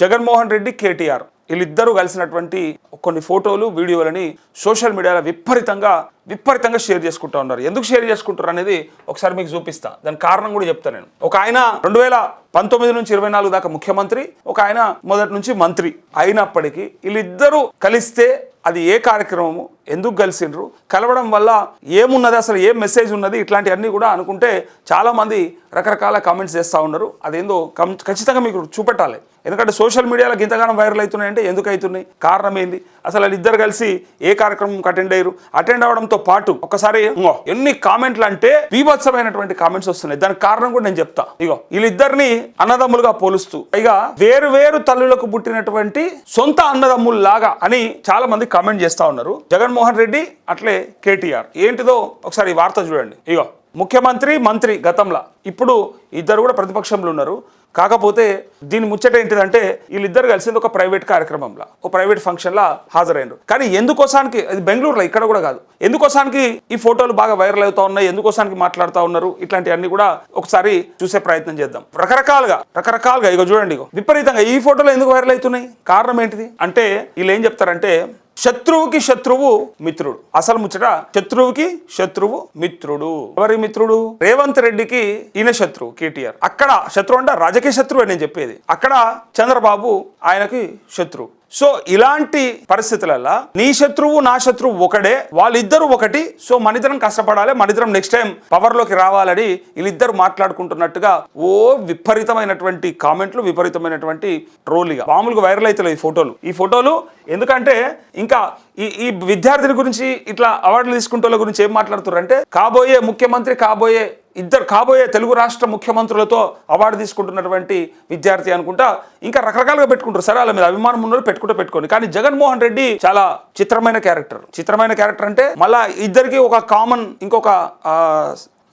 జగన్మోహన్ రెడ్డి కేటీఆర్. వీళ్ళిద్దరూ కలిసినటువంటి కొన్ని ఫోటోలు వీడియోలని సోషల్ మీడియాలో విపరీతంగా విపరీతంగా షేర్ చేసుకుంటూ ఉన్నారు. ఎందుకు షేర్ చేసుకుంటారు అనేది ఒకసారి మీకు చూపిస్తా. దాని కారణం కూడా చెప్తా నేను. ఒక ఆయన రెండు వేల పంతొమ్మిది నుంచి ఇరవై నాలుగు దాకా ముఖ్యమంత్రి ఒక ఆయన మొదటి నుంచి మంత్రి అయినప్పటికీ వీళ్ళిద్దరూ కలిస్తే అది ఏ కార్యక్రమము ఎందుకు కలిసిండ్రు కలవడం వల్ల ఏమున్నది అసలు ఏం మెసేజ్ ఉన్నది ఇట్లాంటివన్నీ కూడా అనుకుంటే చాలామంది రకరకాల కామెంట్స్ చేస్తూ ఉన్నారు. అదేందో కం ఖచ్చితంగా మీకు చూపెట్టాలి. ఎందుకంటే సోషల్ మీడియాలో ఇంతగానం వైరల్ అవుతున్నాయంటే ఎందుకు అవుతున్నాయి? కారణం ఏంది? అసలు వాళ్ళిద్దరు కలిసి ఏ కార్యక్రమం అటెండ్ అయ్యారు? అటెండ్ అవడంతో పాటు ఒకసారి ఎన్ని కామెంట్లు అంటే బీభత్సమైనటువంటి కామెంట్స్ వస్తున్నాయి. దానికి కారణం కూడా నేను చెప్తా. ఇగో వీళ్ళిద్దరిని అన్నదమ్ములుగా పోలుస్తూ ఇక వేరు వేరు తల్లులకు పుట్టినటువంటి సొంత అన్నదమ్ముల్లాగా అని చాలా మంది కామెంట్ చేస్తా ఉన్నారు. జగన్మోహన్ రెడ్డి అట్లే కేటీఆర్. ఏంటిదో ఒకసారి వార్త చూడండి. ఇగో ముఖ్యమంత్రి మంత్రి గతంలో. ఇప్పుడు ఇద్దరు కూడా ప్రతిపక్షంలో ఉన్నారు. కాకపోతే దీని ముచ్చట ఏంటిదంటే వీళ్ళిద్దరు కలిసింది ఒక ప్రైవేట్ కార్యక్రమంలో ఒక ప్రైవేట్ ఫంక్షన్లో హాజరైనరు. కానీ ఎందుకోసానికి అది బెంగళూరులో ఇక్కడ కూడా కాదు. ఎందుకోసానికి ఈ ఫోటోలు బాగా వైరల్ అవుతా ఉన్నాయి ఎందుకోసానికి మాట్లాడుతూ ఉన్నారు ఇట్లాంటివన్నీ కూడా ఒకసారి చూసే ప్రయత్నం చేద్దాం. రకరకాలుగా రకరకాలుగా ఇగో చూడండి ఇగో. విపరీతంగా ఈ ఫోటోలు ఎందుకు వైరల్ అవుతున్నాయి? కారణం ఏంటిది? అంటే వీళ్ళు ఏం చెప్తారంటే శత్రువుకి శత్రువు మిత్రుడు. అసలు ముచ్చట శత్రువుకి శత్రువు మిత్రుడు. ఎవరి మిత్రుడు? రేవంత్ రెడ్డికి ఈయన శత్రువు కేటీఆర్. అక్కడ శత్రువు అంటే రాజకీయ శత్రువు నేను చెప్పేది. అక్కడ చంద్రబాబు ఆయనకి శత్రువు. సో ఇలాంటి పరిస్థితులలో నీ శత్రువు నా శత్రువు ఒకడే వాళ్ళిద్దరు ఒకటి. సో మనిద్దరం కష్టపడాలి మనిద్దరం నెక్స్ట్ టైం పవర్లోకి రావాలని వీళ్ళిద్దరు మాట్లాడుకుంటున్నట్టుగా ఓ విపరీతమైనటువంటి కామెంట్లు విపరీతమైనటువంటి ట్రోలిగా. మామూలుగా వైరల్ అవుతాయి ఈ ఫోటోలు. ఈ ఫోటోలు ఎందుకంటే ఇంకా ఈ ఈ విద్యార్థిని గురించి ఇట్లా అవార్డులు తీసుకుంటే గురించి ఏం మాట్లాడుతున్నారు అంటే కాబోయే ముఖ్యమంత్రి కాబోయే ఇద్దరు కాబోయే తెలుగు రాష్ట్ర ముఖ్యమంత్రులతో అవార్డు తీసుకుంటున్నటువంటి విద్యార్థి అనుకుంటా ఇంకా రకరకాలుగా పెట్టుకుంటారు సరే. వాళ్ళ మీద అభిమానం ఉన్న పెట్టుకుంటే పెట్టుకోండి. కానీ జగన్మోహన్ రెడ్డి చాలా చిత్రమైన క్యారెక్టర్. చిత్రమైన క్యారెక్టర్ అంటే మళ్ళా ఇద్దరికి ఒక కామన్ ఇంకొక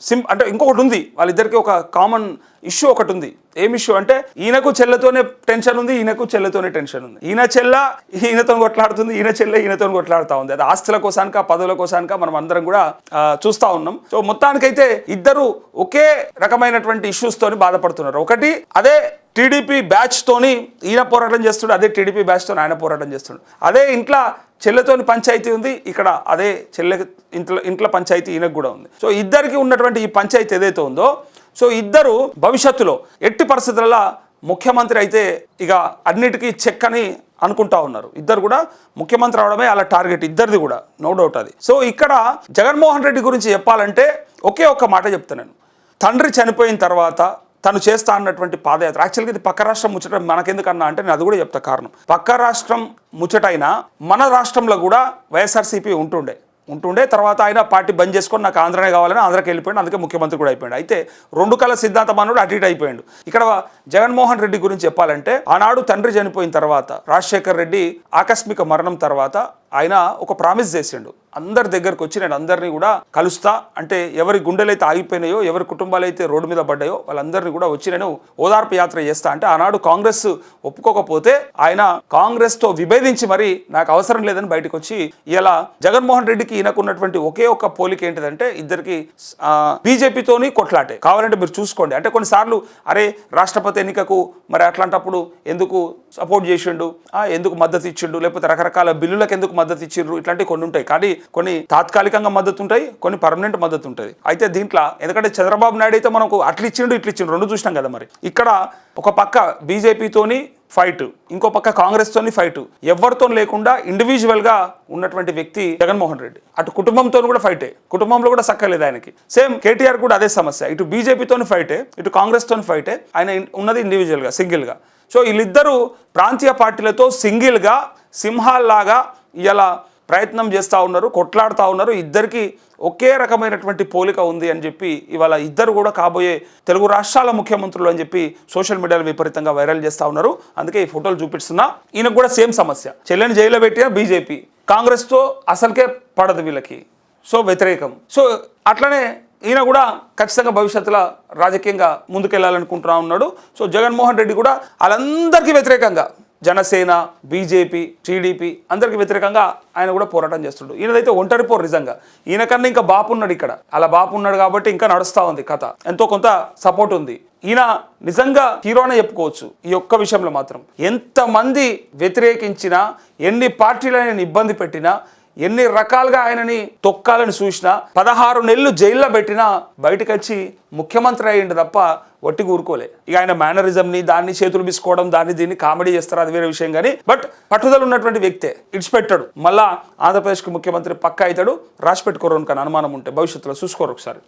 సిం అంటే ఇంకొకటి ఉంది. వాళ్ళిద్దరికి ఒక కామన్ ఇష్యూ ఒకటి ఉంది. ఏం ఇష్యూ అంటే ఈయనకు చెల్లెతోనే టెన్షన్ ఉంది ఈయనకు చెల్లెతోనే టెన్షన్ ఉంది. ఈయన చెల్ల ఈయనతో కొట్లాడుతుంది ఈయన చెల్లె ఈయనతో కొట్లాడుతూ ఉంది. అది ఆస్తుల కోసానిక పదవుల కోసానిక మనం అందరం కూడా చూస్తూ ఉన్నాం. సో మొత్తానికైతే ఇద్దరు ఒకే రకమైనటువంటి ఇష్యూస్ తోని బాధపడుతున్నారు. ఒకటి అదే టీడీపీ బ్యాచ్ తోని ఈయన పోరాటం చేస్తుండే అదే టీడీపీ బ్యాచ్తో ఆయన పోరాటం చేస్తుండే అదే ఇంట్లో చెల్లెతోని పంచాయతీ ఉంది ఇక్కడ అదే చెల్లె ఇంట్లో ఇంట్లో పంచాయతీ ఈయనకు కూడా ఉంది. సో ఇద్దరికి ఉన్నటువంటి ఈ పంచాయతీ ఏదైతే ఉందో సో ఇద్దరు భవిష్యత్తులో ఎట్టి పరిస్థితులలో ముఖ్యమంత్రి అయితే ఇక అన్నిటికీ చెక్ అని అనుకుంటా ఉన్నారు. ఇద్దరు కూడా ముఖ్యమంత్రి అవడమే అలా టార్గెట్ ఇద్దరిది కూడా నో డౌట్ అది. సో ఇక్కడ జగన్మోహన్ రెడ్డి గురించి చెప్పాలంటే ఒకే ఒక్క మాట చెప్తున్నాను. తండ్రి చనిపోయిన తర్వాత తను చేస్తా అన్నటువంటి పాదయాత్ర. యాక్చువల్గా ఇది పక్క రాష్ట్రం ముచ్చట మనకెందుకన్నా అంటే నేను అది కూడా చెప్తా కారణం. పక్క రాష్ట్రం ముచ్చటైనా మన రాష్ట్రంలో కూడా వైఎస్ఆర్సీపీ ఉంటుండే. ఉంటుండే తర్వాత ఆయన పార్టీ బంద్ చేసుకొని నాకు ఆంధ్రనే కావాలని ఆంధ్రకి వెళ్ళిపోయాడు అందుకే ముఖ్యమంత్రి కూడా అయిపోయాడు. అయితే రెండు కళ సిద్ధాంత మానవుడు అటు ఇటు అయిపోయాడు. ఇక్కడ జగన్మోహన్ రెడ్డి గురించి చెప్పాలంటే ఆనాడు తండ్రి చనిపోయిన తర్వాత రాజశేఖర్ రెడ్డి ఆకస్మిక మరణం తర్వాత ఆయన ఒక ప్రామిస్ చేసిండు. అందరి దగ్గరకు వచ్చి నేను అందరినీ కూడా కలుస్తా. అంటే ఎవరి గుండెలైతే ఆగిపోయినాయో ఎవరి కుటుంబాలు అయితే రోడ్డు మీద పడ్డాయో వాళ్ళందరినీ కూడా వచ్చి నేను ఓదార్పు యాత్ర చేస్తా. అంటే ఆనాడు కాంగ్రెస్ ఒప్పుకోకపోతే ఆయన కాంగ్రెస్తో విభేదించి మరి నాకు అవసరం లేదని బయటకు వచ్చి ఇలా జగన్మోహన్ రెడ్డికి ఈయనకున్నటువంటి ఒకే ఒక్క పోలిక ఏంటిదంటే ఇద్దరికి బీజేపీతోని కొట్లాటే. కావాలంటే మీరు చూసుకోండి. అంటే కొన్నిసార్లు అరే రాష్ట్రపతి ఎన్నికకు మరి అట్లాంటప్పుడు ఎందుకు సపోర్ట్ చేసిండు? ఎందుకు మద్దతు ఇచ్చిండు లేకపోతే రకరకాల బిల్లులకు ఎందుకు మద్దతు ఇచ్చిండ్రు ఇట్లాంటివి కొన్ని ఉంటాయి. కానీ కొన్ని తాత్కాలికంగా మద్దతు ఉంటాయి కొన్ని పర్మనెంట్ మద్దతు ఉంటుంది. అయితే దీంట్లో ఎందుకంటే చంద్రబాబు నాయుడు అయితే మనకు అట్లు ఇచ్చిండు ఇట్లు ఇచ్చిండు రెండు చూసినాం కదా మరి. ఇక్కడ ఒక పక్క బీజేపీతోని ఫైట్ ఇంకో పక్క కాంగ్రెస్ తోని ఫైట్ ఎవరితో లేకుండా ఇండివిజువల్గా ఉన్నటువంటి వ్యక్తి జగన్మోహన్ రెడ్డి. అటు కుటుంబంతో కూడా ఫైటే కుటుంబంలో కూడా సక్కలేదు ఆయనకి. సేమ్ కేటీఆర్ కూడా అదే సమస్య. ఇటు బీజేపీతోని ఫైటే ఇటు కాంగ్రెస్ తోని ఫైటే ఆయన ఉన్నది ఇండివిజువల్గా సింగిల్గా. సో వీళ్ళిద్దరూ ప్రాంతీయ పార్టీలతో సింగిల్గా సింహాల్లాగా ఇలా ప్రయత్నం చేస్తూ ఉన్నారు కొట్లాడుతూ ఉన్నారు. ఇద్దరికి ఒకే రకమైనటువంటి పోలిక ఉంది అని చెప్పి ఇవాళ ఇద్దరు కూడా కాబోయే తెలుగు రాష్ట్రాల ముఖ్యమంత్రులు అని చెప్పి సోషల్ మీడియాలో విపరీతంగా వైరల్ చేస్తూ ఉన్నారు. అందుకే ఈ ఫోటోలు చూపిస్తున్నా. ఈయనకు కూడా సేమ్ సమస్య. చెల్లెని జైల్లో పెట్టిన బీజేపీ. కాంగ్రెస్తో అసలుకే పడదు వీళ్ళకి. సో వ్యతిరేకం. సో అట్లనే ఈయన కూడా ఖచ్చితంగా భవిష్యత్తులో రాజకీయంగా ముందుకెళ్ళాలనుకుంటున్నా ఉన్నాడు. సో జగన్మోహన్ రెడ్డి కూడా వాళ్ళందరికీ వ్యతిరేకంగా జనసేన బీజేపీ టీడీపీ అందరికి వ్యతిరేకంగా ఆయన కూడా పోరాటం చేస్తుండు. ఈయనదైతే ఒంటరి పోరు నిజంగా. ఈయన కన్నా ఇంకా బాపు ఉన్నాడు ఇక్కడ. అలా బాపు ఉన్నాడు కాబట్టి ఇంకా నడుస్తూ ఉంది కథ. ఎంతో కొంత సపోర్ట్ ఉంది. ఈయన నిజంగా హీరోనే చెప్పుకోవచ్చు ఈ ఒక్క విషయంలో మాత్రం. ఎంతమంది వ్యతిరేకించినా ఎన్ని పార్టీలు ఆయన ఇబ్బంది పెట్టినా ఎన్ని రకాలుగా ఆయనని తొక్కాలని చూసినా పదహారు నెలలు జైల్లో పెట్టినా బయటకు వచ్చి ముఖ్యమంత్రి అయ్యిండు తప్ప ఒట్టి కూరుకోలే ఇక ఆయన మేనరిజంని దాన్ని చేతులు బిసుకోవడం దాన్ని దీన్ని కామెడీ చేస్తారు అది వేరే విషయం కానీ బట్ పట్టుదల ఉన్నటువంటి వ్యక్తే ఇడిచిపెట్టాడు మళ్ళా ఆంధ్రప్రదేశ్కి ముఖ్యమంత్రి పక్క అవుతాడు. రాసి పెట్టుకోరు కానీ అనుమానం ఉంటే భవిష్యత్తులో చూసుకోరు ఒకసారి.